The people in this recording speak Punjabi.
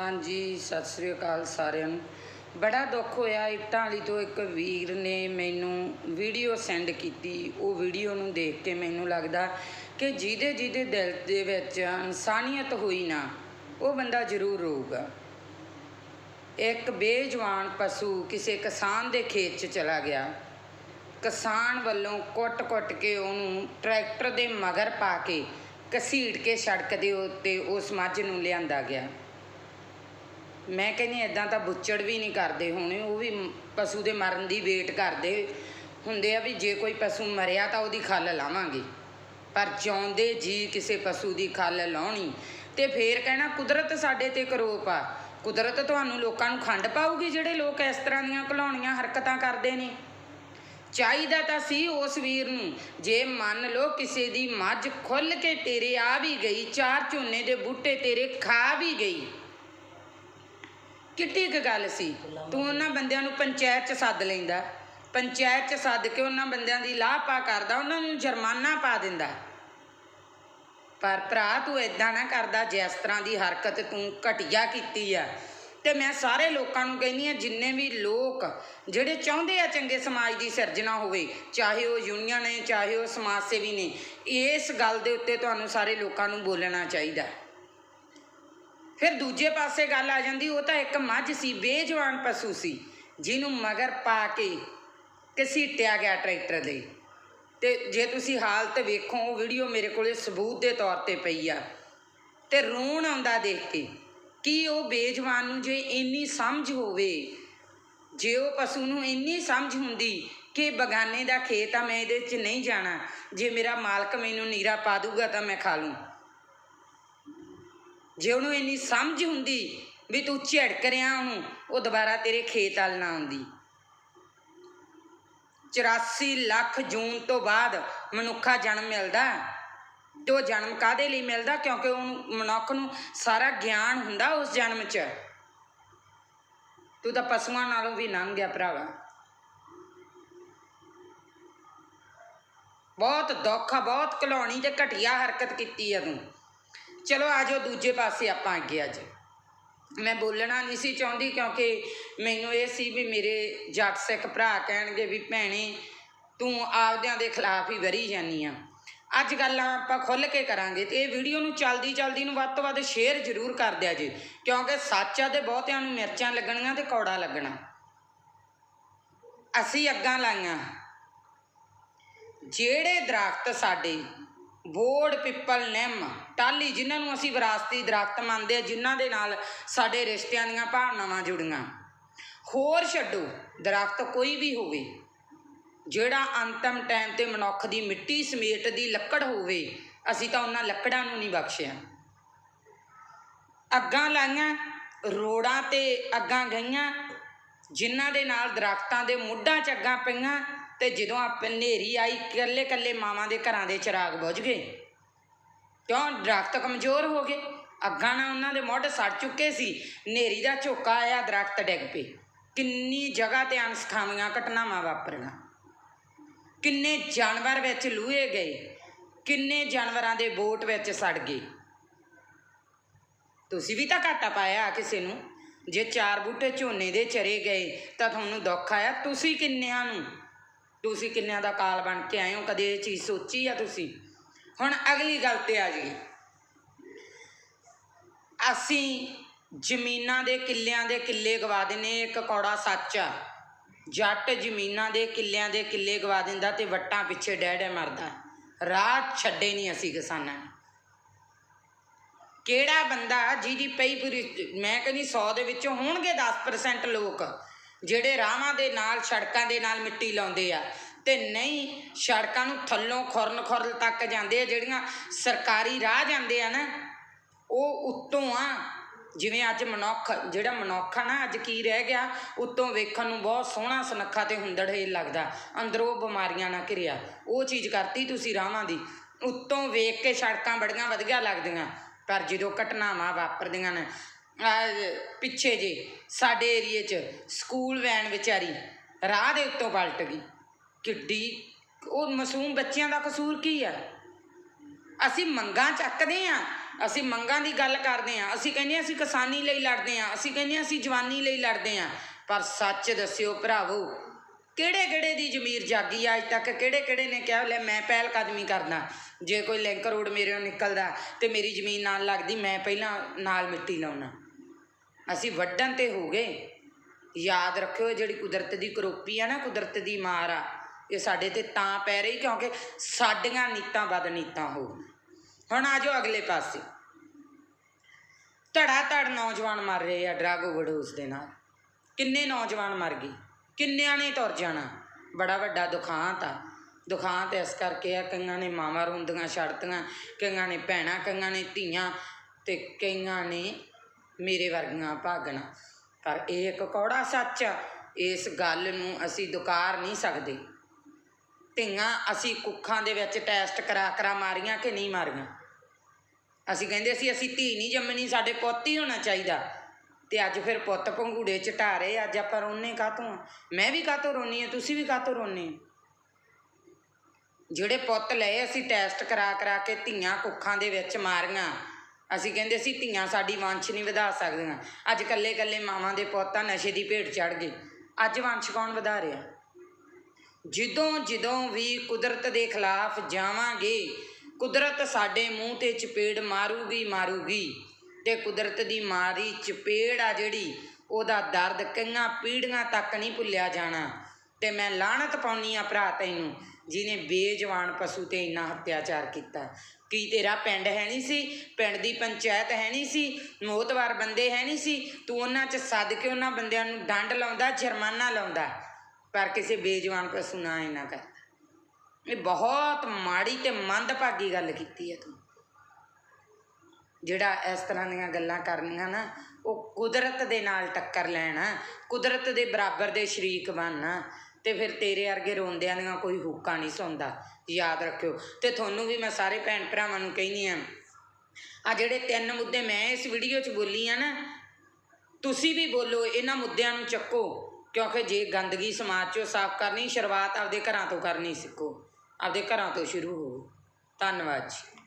ਹਾਂਜੀ, ਸਤਿ ਸ੍ਰੀ ਅਕਾਲ ਸਾਰਿਆਂ ਨੂੰ। ਬੜਾ ਦੁੱਖ ਹੋਇਆ, ਇੱਟਾਂ ਵਾਲੀ ਤੋਂ ਇੱਕ ਵੀਰ ਨੇ ਮੈਨੂੰ ਵੀਡੀਓ ਸੈਂਡ ਕੀਤੀ। ਉਹ ਵੀਡੀਓ ਨੂੰ ਦੇਖ ਕੇ ਮੈਨੂੰ ਲੱਗਦਾ ਕਿ ਜਿਹਦੇ ਜਿਹਦੇ ਦਿਲ ਦੇ ਵਿੱਚ ਇਨਸਾਨੀਅਤ ਹੋਈ ਨਾ, ਉਹ ਬੰਦਾ ਜ਼ਰੂਰ ਰੋਊਗਾ। ਇੱਕ ਬੇਜਵਾਨ ਪਸ਼ੂ ਕਿਸੇ ਕਿਸਾਨ ਦੇ ਖੇਤ 'ਚ ਚਲਾ ਗਿਆ। ਕਿਸਾਨ ਵੱਲੋਂ ਕੁੱਟ-ਕੁੱਟ ਕੇ ਉਹਨੂੰ ਟਰੈਕਟਰ ਦੇ ਮਗਰ ਪਾ ਕੇ ਘਸੀਟ ਕੇ ਸੜਕ ਦੇ ਉੱਤੇ ਉਸ ਮੱਝ ਨੂੰ ਲਿਆਂਦਾ ਗਿਆ। ਮੈਂ ਕਹਿੰਦੀ ਇਦਾਂ ਤਾਂ ਬੁੱਚੜ ਵੀ ਨਹੀਂ ਕਰਦੇ ਹੋਣੇ, ਉਹ ਵੀ ਪਸ਼ੂ ਦੇ ਮਰਨ ਦੀ ਵੇਟ ਕਰਦੇ ਹੁੰਦੇ ਆ ਵੀ ਜੇ ਕੋਈ ਪਸ਼ੂ ਮਰਿਆ ਤਾਂ ਉਹਦੀ ਖੱਲ ਲਾਵਾਂਗੇ। ਪਰ ਜਿਉਂਦੇ ਜੀ ਕਿਸੇ ਪਸ਼ੂ ਦੀ ਖੱਲ ਲਾਉਣੀ, ਤੇ ਫੇਰ ਕਹਿਣਾ ਕੁਦਰਤ ਸਾਡੇ ਤੇ ਕਰੋਪ ਆ। ਕੁਦਰਤ ਤੁਹਾਨੂੰ ਲੋਕਾਂ ਨੂੰ ਖੰਡ ਪਾਊਗੀ ਜਿਹੜੇ ਲੋਕ ਇਸ ਤਰ੍ਹਾਂ ਦੀਆਂ ਘਲਾਉਣੀਆਂ ਹਰਕਤਾਂ ਕਰਦੇ ਨੇ। ਚਾਹੀਦਾ ਤਾਂ ਸੀ ਉਸ ਵੀਰ ਨੂੰ, ਜੇ ਮੰਨ ਲਓ ਕਿਸੇ ਦੀ ਮੱਝ ਖੁੱਲ ਕੇ ਤੇਰੇ ਆ ਵੀ ਗਈ, ਚਾਰ ਝੋਨੇ ਦੇ ਬੂਟੇ ਤੇਰੇ ਖਾ ਵੀ ਗਈ। ਕਿੱਡੀ ਕੁ ਗੱਲ ਸੀ? ਤੂੰ ਉਹਨਾਂ ਬੰਦਿਆਂ ਨੂੰ ਪੰਚਾਇਤ 'ਚ ਸੱਦ ਲੈਂਦਾ। ਪੰਚਾਇਤ 'ਚ ਸੱਦ ਕੇ ਉਹਨਾਂ ਬੰਦਿਆਂ ਦੀ ਲਾਹ ਪਾ ਕਰਦਾ, ਉਹਨਾਂ ਨੂੰ ਜੁਰਮਾਨਾ ਪਾ ਦਿੰਦਾ। ਪਰ ਭਰਾ, ਤੂੰ ਇਦਾਂ ਨਾ ਕਰਦਾ ਜਿਸ ਤਰ੍ਹਾਂ ਦੀ ਹਰਕਤ ਤੂੰ ਘਟੀਆ ਕੀਤੀ ਆ, ਤੇ ਮੈਂ ਸਾਰੇ ਲੋਕਾਂ ਨੂੰ ਕਹਿੰਦੀ ਆ, ਜਿੰਨੇ ਵੀ ਲੋਕ ਜਿਹੜੇ ਚਾਹੁੰਦੇ ਆ ਚੰਗੇ ਸਮਾਜ ਦੀ ਸਿਰਜਣਾ ਹੋਵੇ, ਚਾਹੇ ਉਹ ਯੂਨੀਅਨ ਨੇ, ਚਾਹੇ ਉਹ ਸਮਾਜ ਸੇਵੀ ਨੇ, ਇਸ ਗੱਲ ਦੇ ਉੱਤੇ ਤੁਹਾਨੂੰ ਸਾਰੇ ਲੋਕਾਂ ਨੂੰ ਬੋਲਣਾ ਚਾਹੀਦਾ। ਫਿਰ ਦੂਜੇ ਪਾਸੇ ਗੱਲ ਆ ਜਾਂਦੀ, ਉਹ ਤਾਂ ਇੱਕ ਮੱਝ ਸੀ, ਬੇਜਵਾਨ ਪਸ਼ੂ ਸੀ, ਜਿਹਨੂੰ ਮਗਰ ਪਾ ਕੇ ਘਸੀਟਿਆ ਗਿਆ ਟਰੈਕਟਰ ਦੇ। ਤੇ ਜੇ ਤੁਸੀਂ ਹਾਲਤ ਵੇਖੋ, ਉਹ ਵੀਡੀਓ ਮੇਰੇ ਕੋਲੇ ਸਬੂਤ ਦੇ ਤੌਰ ਤੇ ਪਈ ਆ। ਤੇ ਰੋਣ ਆਉਂਦਾ ਦੇਖ ਕੇ ਕੀ ਉਹ ਬੇਜਵਾਨ ਨੂੰ ਜੇ ਇੰਨੀ ਸਮਝ ਹੋਵੇ, ਜੇ ਉਹ ਪਸ਼ੂ ਨੂੰ ਇੰਨੀ ਸਮਝ ਹੁੰਦੀ ਕਿ ਬਗਾਨੇ ਦਾ ਖੇਤ ਆ, ਮੈਂ ਇਹਦੇ 'ਚ ਨਹੀਂ ਜਾਣਾ, ਜੇ ਮੇਰਾ ਮਾਲਕ ਮੈਨੂੰ ਨੀਰਾ ਪਾ ਦੂਗਾ ਤਾਂ ਮੈਂ ਖਾ ਲੂੰ। ਜੇ ਉਹਨੂੰ ਇੰਨੀ ਸਮਝ ਹੁੰਦੀ ਵੀ ਤੂੰ ਝਿੜਕ ਰਿਆ ਉਹਨੂੰ, ਉਹ ਦੁਬਾਰਾ ਤੇਰੇ ਖੇਤ ਵੱਲ ਨਾ ਆਉਂਦੀ। 84 ਲੱਖ ਜੂਨ ਤੋਂ ਬਾਅਦ ਮਨੁੱਖਾ ਜਨਮ ਮਿਲਦਾ। ਤੇ ਉਹ ਜਨਮ ਕਾਦੇ ਲਈ ਮਿਲਦਾ? ਕਿਉਂਕਿ ਉਹਨੂੰ, ਮਨੁੱਖ ਨੂੰ ਸਾਰਾ ਗਿਆਨ ਹੁੰਦਾ ਉਸ ਜਨਮ 'ਚ। ਤੂੰ ਤਾਂ ਪਸ਼ੂਆਂ ਨਾਲੋਂ ਵੀ ਲੰਘ ਗਿਆ ਭਰਾਵਾ। ਬਹੁਤ ਦੁੱਖ ਆ, ਬਹੁਤ ਘਲਾਉਣੀ ਤੇ ਘਟੀਆ ਹਰਕਤ ਕੀਤੀ ਆ ਤੂੰ। ਚਲੋ ਆ ਜਾਓ, ਦੂਜੇ ਪਾਸੇ ਆਪਾਂ ਅੱਗੇ ਅੱਜ ਮੈਂ ਬੋਲਣਾ ਨਹੀਂ ਸੀ ਚਾਹੁੰਦੀ ਕਿਉਂਕਿ ਮੈਨੂੰ ਇਹ ਸੀ ਵੀ ਮੇਰੇ ਜੱਟ ਸਿੱਖ ਭਰਾ ਕਹਿਣਗੇ ਵੀ ਭੈਣੇ, ਤੂੰ ਆਪਦਿਆਂ ਦੇ ਖਿਲਾਫ ਹੀ ਵਰੀ ਜਾਨੀ ਆ। ਅੱਜ ਗੱਲਾਂ ਆਪਾਂ ਖੁੱਲ ਕੇ ਕਰਾਂਗੇ ਤੇ ਇਹ ਵੀਡੀਓ ਨੂੰ ਚਲਦੀ ਚਲਦੀ ਨੂੰ ਵੱਧ ਤੋਂ ਵੱਧ ਸ਼ੇਅਰ ਜ਼ਰੂਰ ਕਰ ਦਿਆ ਜੀ, ਕਿਉਂਕਿ ਸੱਚ ਆ ਤੇ ਬਹੁਤਿਆਂ ਨੂੰ ਮਿਰਚਾਂ ਲੱਗਣੀਆਂ ਤੇ ਕੌੜਾ ਲੱਗਣਾ। ਅਸੀਂ ਅੱਗਾਂ ਲਾਈਆਂ। ਜਿਹੜੇ ਦਰਖਤ ਸਾਡੇ ਬੋੜ ਪਿੱਪਲ ਨਿੰਮ ਟਾਲੀ ਜਿਨ੍ਹਾਂ ਨੂੰ ਅਸੀਂ ਵਿਰਾਸਤੀ ਦਰਖਤ ਮੰਨਦੇ ਆ ਜਿਨ੍ਹਾਂ ਦੇ ਨਾਲ ਸਾਡੇ ਰਿਸ਼ਤਿਆਂ ਦੀਆਂ ਭਾਵਨਾਵਾਂ ਜੁੜੀਆਂ। ਹੋਰ ਛੱਡੋ, ਦਰਖਤ ਕੋਈ ਵੀ ਹੋਵੇ, ਜਿਹੜਾ ਅੰਤਮ ਟਾਈਮ ਤੇ ਮਨੁੱਖ ਦੀ ਮਿੱਟੀ ਸਮੇਟ ਦੀ ਲੱਕੜ ਹੋਵੇ, ਅਸੀਂ ਤਾਂ ਉਹਨਾਂ ਲੱਕੜਾਂ ਨੂੰ ਨਹੀਂ ਬਖਸ਼ਿਆ। ਅੱਗਾਂ ਲਾਈਆਂ, ਰੋੜਾਂ ਤੇ ਅੱਗਾਂ ਗਈਆਂ, ਜਿਨ੍ਹਾਂ ਦੇ ਨਾਲ ਦਰਖਤਾਂ ਦੇ ਮੁੱਢਾਂ 'ਚ ਅੱਗਾਂ ਪਈਆਂ ਤੇ ਜਦੋਂ ਆਪ ਹਨੇਰੀ ਆਈ, ਇਕੱਲੇ ਇਕੱਲੇ ਮਾਵਾਂ ਦੇ ਘਰਾਂ ਦੇ ਚਿਰਾਗ ਬੁਝ ਗਏ। ਕਿਉਂ? ਦਰਖਤ ਕਮਜ਼ੋਰ ਹੋ ਗਏ। ਅੱਗਾਂ ਨਾਲ ਉਹਨਾਂ ਦੇ ਮੁੱਢ ਸੜ ਚੁੱਕੇ ਸੀ। ਹਨੇਰੀ ਦਾ ਝੋਕਾ ਆਇਆ, ਦਰਖਤ ਡਿੱਗ ਪਏ। ਕਿੰਨੀ ਜਗ੍ਹਾ ਤੇ ਅਣਸਖਾਵੀਆਂ ਘਟਨਾਵਾਂ ਵਾਪਰੀਆਂ। ਕਿੰਨੇ ਜਾਨਵਰ ਵਿੱਚ ਲੂਹੇ ਗਏ। ਕਿੰਨੇ ਜਾਨਵਰਾਂ ਦੇ ਬੋਟ ਵਿੱਚ ਸੜ ਗਏ। ਤੁਸੀਂ ਵੀ ਤਾਂ ਘਾਟਾ ਪਾਇਆ ਕਿਸੇ ਨੂੰ। ਜੇ ਚਾਰ ਬੂਟੇ ਝੋਨੇ ਦੇ ਚਰੇ ਗਏ ਤਾਂ ਤੁਹਾਨੂੰ ਦੁੱਖ ਆਇਆ। ਤੁਸੀਂ ਕਿੰਨਿਆਂ ਨੂੰ? ਤੁਸੀਂ ਕਿੰਨਿਆਂ ਦਾ ਕਾਲ ਬਣ ਕੇ ਆਏ ਹੋ? ਕਦੇ ਇਹ ਚੀਜ਼ ਸੋਚੀ ਆ ਤੁਸੀਂ? ਹੁਣ ਅਗਲੀ ਗੱਲ ਤੇ ਆ ਜੀ ਅਸੀਂ ਜ਼ਮੀਨਾਂ ਦੇ ਕਿੱਲਿਆਂ ਦੇ ਕਿੱਲੇ ਗਵਾ ਦਿੰਨੇ ਇੱਕ ਕੌੜਾ ਸੱਚ ਆ। ਜੱਟ ਜ਼ਮੀਨਾਂ ਦੇ ਕਿੱਲਿਆਂ ਦੇ ਕਿੱਲੇ ਗਵਾ ਦਿੰਦਾ ਤੇ ਵੱਟਾਂ ਪਿੱਛੇ ਡਹਿ ਡਹਿ ਮਰਦਾ। ਰਾਹ ਛੱਡੇ ਨਹੀਂ ਅਸੀਂ ਕਿਸਾਨਾਂ ਨੇ। ਕਿਹੜਾ ਬੰਦਾ ਜਿਹਦੀ ਪਈ ਪੂਰੀ, ਮੈਂ ਕਹਿੰਦੀ 100 ਦੇ ਵਿੱਚੋਂ ਹੋਣਗੇ 10% ਲੋਕ। ਜਿਹੜੇ ਰਾਹਾਂ ਦੇ ਨਾਲ, ਸੜਕਾਂ ਦੇ ਨਾਲ ਮਿੱਟੀ ਲਾਉਂਦੇ ਆ ਅਤੇ ਨਹੀਂ, ਸੜਕਾਂ ਨੂੰ ਥੱਲੋਂ ਖੁਰਨ ਖੁਰਲ ਤੱਕ ਜਾਂਦੇ ਆ, ਜਿਹੜੀਆਂ ਸਰਕਾਰੀ ਰਾਹ ਜਾਂਦੇ ਆ ਨਾ, ਉਹ ਉੱਤੋਂ ਆ, ਜਿਵੇਂ ਅੱਜ ਮਨੁੱਖ, ਜਿਹੜਾ ਮਨੁੱਖ ਆ ਨਾ, ਅੱਜ ਕੀ ਰਹਿ ਗਿਆ, ਉੱਤੋਂ ਵੇਖਣ ਨੂੰ ਬਹੁਤ ਸੋਹਣਾ ਸੁਨੱਖਾ ਤੇ ਹੁੰਦੜਹੇਲ ਲੱਗਦਾ, ਅੰਦਰੋਂ ਬਿਮਾਰੀਆਂ ਨਾਲ ਘਿਰਿਆ, ਉਹ ਚੀਜ਼ ਕਰਤੀ ਤੁਸੀਂ ਰਾਹਾਂ ਦੀ, ਉੱਤੋਂ ਵੇਖ ਕੇ ਸੜਕਾਂ ਬੜੀਆਂ ਵਧੀਆ ਲੱਗਦੀਆਂ, ਪਰ ਜਦੋਂ ਘਟਨਾਵਾਂ ਵਾਪਰਦੀਆਂ ਨੇ ਪਿੱਛੇ ਜੇ, ਸਾਡੇ ਏਰੀਏ 'ਚ ਸਕੂਲ ਵੈਨ ਵਿਚਾਰੀ ਰਾਹ ਦੇ ਉੱਤੋਂ ਪਲਟ ਗਈ। ਕਿੱਡੀ, ਉਹ ਮਾਸੂਮ ਬੱਚਿਆਂ ਦਾ ਕਸੂਰ ਕੀ ਆ? ਅਸੀਂ ਮੰਗਾਂ ਚੱਕਦੇ ਆ, ਅਸੀਂ ਮੰਗਾਂ ਦੀ ਗੱਲ ਕਰਦੇ ਆ, ਅਸੀਂ ਕਹਿੰਦੇ ਹਾਂ ਅਸੀਂ ਕਿਸਾਨੀ ਲਈ ਲੜਦੇ ਆ, ਅਸੀਂ ਕਹਿੰਦੇ ਹਾਂ ਅਸੀਂ ਜਵਾਨੀ ਲਈ ਲੜਦੇ ਆ, ਪਰ ਸੱਚ ਦੱਸਿਓ ਭਰਾਵੋ ਕਿਹੜੇ ਕਿਹੜੇ ਦੀ ਜ਼ਮੀਰ ਜਾਗੀ ਅੱਜ ਤੱਕ? ਕਿਹੜੇ ਕਿਹੜੇ ਨੇ ਕਿਹਾ, ਲੈ ਮੈਂ ਪਹਿਲ ਕਦਮੀ ਕਰਦਾ, ਜੇ ਕੋਈ ਲਿੰਕ ਰੋਡ ਮੇਰੇ ਨਿਕਲਦਾ ਤੇ ਮੇਰੀ ਜ਼ਮੀਨ ਨਾਲ ਲੱਗਦੀ, ਮੈਂ ਪਹਿਲਾਂ ਨਾਲ ਮਿੱਟੀ ਲਾਉਣਾ। ਅਸੀਂ ਵੱਢਣ ਤੇ ਹੋ ਗਏ। ਯਾਦ ਰੱਖਿਓ ਜਿਹੜੀ ਕੁਦਰਤ ਦੀ ਕਰੋਪੀ ਆ ਨਾ, ਕੁਦਰਤ ਦੀ ਮਾਰ ਆ, ਇਹ ਸਾਡੇ ਤੇ ਤਾਂ ਪੈ ਰਹੀ ਕਿਉਂਕਿ ਸਾਡੀਆਂ ਨੀਤਾਂ ਵੱਧ ਨੀਤਾਂ ਹੋ ਹੁਣ ਆ ਜਾਓ ਅਗਲੇ ਪਾਸੇ। ਧੜਾ ਧੜ ਨੌਜਵਾਨ ਮਰ ਰਹੇ ਆ ਡਰਗ ਓਵਰਡੋਜ਼ ਦੇ ਨਾਲ। ਕਿੰਨੇ ਨੌਜਵਾਨ ਮਰ ਗਏ? ਕਿੰਨਿਆਂ ਨੇ ਤੁਰ ਜਾਣਾ? ਬੜਾ ਵੱਡਾ ਦੁਖਾਂਤ ਆ। ਦੁਖਾਂਤ ਇਸ ਕਰਕੇ ਆ, ਕਈਆਂ ਨੇ ਮਾਵਾਂ ਰੋਂਦੀਆਂ, ਛੱਡਤੀਆਂ, ਕਈਆਂ ਨੇ ਭੈਣਾਂ, ਕਈਆਂ ਨੇ ਧੀਆਂ ਤੇ ਕਈਆਂ ਨੇ ਮੇਰੇ ਵਰਗੀਆਂ ਭਾਗਣਾ। ਪਰ ਇਹ ਇੱਕ ਕੌੜਾ ਸੱਚ ਆ, ਇਸ ਗੱਲ ਨੂੰ ਅਸੀਂ ਦੁਕਾਰ ਨਹੀਂ ਸਕਦੇ। ਧੀਆਂ, ਅਸੀਂ ਕੁੱਖਾਂ ਦੇ ਵਿੱਚ ਟੈਸਟ ਕਰਾ ਕਰਾ ਮਾਰੀਆਂ ਕਿ ਨਹੀਂ ਮਾਰੀਆਂ? ਅਸੀਂ ਕਹਿੰਦੇ ਸੀ, ਅਸੀਂ ਧੀ ਨਹੀਂ ਜੰਮਣੀ, ਸਾਡੇ ਪੁੱਤ ਹੀ ਹੋਣਾ ਚਾਹੀਦਾ। ਤੇ ਅੱਜ ਫਿਰ ਪੁੱਤ ਪੰਗੂੜੇ ਚ ਢਾਰੇ, ਅੱਜ ਆਪਾਂ ਰੋਨੇ ਕਾਤੋਂ ਮੈਂ ਵੀ ਕਾਤੋਂ ਰੋਨੀ ਆ ਤੁਸੀਂ ਵੀ ਕਾਤੋਂ ਰੋਨੇ ਆ ਜਿਹੜੇ ਪੁੱਤ ਲਏ, ਅਸੀਂ ਟੈਸਟ ਕਰਾ ਕਰਾ ਕੇ ਧੀਆਂ ਕੁੱਖਾਂ ਦੇ ਵਿੱਚ ਮਾਰੀਆਂ। ਅਸੀਂ ਕਹਿੰਦੇ ਸੀ ਧੀਆਂ ਸਾਡੀ ਵੰਸ਼ ਨਹੀਂ ਵਧਾ ਸਕਦੀਆਂ। ਅੱਜ ਕੱਲੇ ਕੱਲੇ ਮਾਵਾਂ ਦੇ ਪੁੱਤਾਂ ਨਸ਼ੇ ਦੀ ਭੇਟ ਚੜ ਗਏ। ਅੱਜ ਵੰਸ਼ ਕੌਣ ਵਧਾ ਰਿਹਾ? ਜਦੋਂ ਜਦੋਂ ਵੀ ਕੁਦਰਤ ਦੇ ਖਿਲਾਫ ਜਾਵਾਂਗੇ, ਕੁਦਰਤ ਸਾਡੇ ਮੂੰਹ ਤੇ ਚਪੇੜ ਮਾਰੂਗੀ ਮਾਰੂਗੀ। ਤੇ ਕੁਦਰਤ ਦੀ ਮਾਰੀ ਚਪੇੜ ਆ ਜਿਹੜੀ, ਉਹਦਾ ਦਰਦ ਕਈਆਂ ਪੀੜੀਆਂ ਤੱਕ ਨਹੀਂ ਭੁੱਲਿਆ ਜਾਣਾ। ਤੇ ਮੈਂ ਲਾਹਣਤ ਪਾਉਣੀ ਆ ਭਰਾ ਤੈਨੂੰ, ਜਿਹਨੇ ਬੇਜਵਾਨ ਪਸ਼ੂ ਤੇ ਇੰਨਾ ਅਤਿਆਚਾਰ ਕੀਤਾ। ਕੀ ਤੇਰਾ ਪਿੰਡ ਹੈ ਨਹੀਂ ਸੀ? ਪਿੰਡ ਦੀ ਪੰਚਾਇਤ ਹੈ ਨਹੀਂ ਸੀ? ਮੋਤਵਾਰ ਬੰਦੇ ਹੈ ਨਹੀਂ ਸੀ? ਤੂੰ ਉਹਨਾਂ 'ਚ ਸੱਦ ਕੇ ਉਹਨਾਂ ਬੰਦਿਆਂ ਨੂੰ ਡੰਡ ਲਾਉਂਦਾ, ਜੁਰਮਾਨਾ ਲਾਉਂਦਾ, ਪਰ ਕਿਸੇ ਬੇਜਵਾਨ ਪਸ਼ੂ ਨਾ ਇੰਨਾ ਕਰ। ਇਹ ਬਹੁਤ ਮਾੜੀ ਤੇ ਮੰਦਭਾਗੀ ਗੱਲ ਕੀਤੀ ਹੈ ਤੂੰ। ਜਿਹੜਾ ਇਸ ਤਰ੍ਹਾਂ ਦੀਆਂ ਗੱਲਾਂ ਕਰਨੀਆਂ ਨਾ, ਉਹ ਕੁਦਰਤ ਦੇ ਨਾਲ ਟੱਕਰ ਲੈਣਾ, ਕੁਦਰਤ ਦੇ ਬਰਾਬਰ ਦੇ ਸ਼ਰੀਕ ਬਣਨਾ ਤੇ ਫਿਰ ਤੇਰੇ ਵਰਗੇ ਰੋਂਦਿਆਂ ਦੀਆਂ ਕੋਈ ਹੁੱਕਾ ਨਹੀਂ ਸੌਂਦਾ ਯਾਦ ਰੱਖਿਓ। ਤੇ ਤੁਹਾਨੂੰ ਵੀ ਮੈਂ ਸਾਰੇ ਭੈਣ ਭਰਾਵਾਂ ਨੂੰ ਕਹਿੰਦੀ ਆ ਆ ਜਿਹੜੇ ਤਿੰਨ ਮੁੱਦੇ ਮੈਂ ਇਸ ਵੀਡੀਓ 'ਚ ਬੋਲੀ ਆ ਨਾ, ਤੁਸੀਂ ਵੀ ਬੋਲੋ, ਇਹਨਾਂ ਮੁੱਦਿਆਂ ਨੂੰ ਚੱਕੋ, ਕਿਉਂਕਿ ਜੇ ਗੰਦਗੀ ਸਮਾਜ 'ਚੋਂ ਸਾਫ਼ ਕਰਨੀ, ਸ਼ੁਰੂਆਤ ਆਪਦੇ ਘਰਾਂ ਤੋਂ ਕਰਨੀ ਸਿੱਖੋ। ਆਪਦੇ ਘਰਾਂ ਤੋਂ ਸ਼ੁਰੂ ਹੋਵੋ। ਧੰਨਵਾਦ ਜੀ।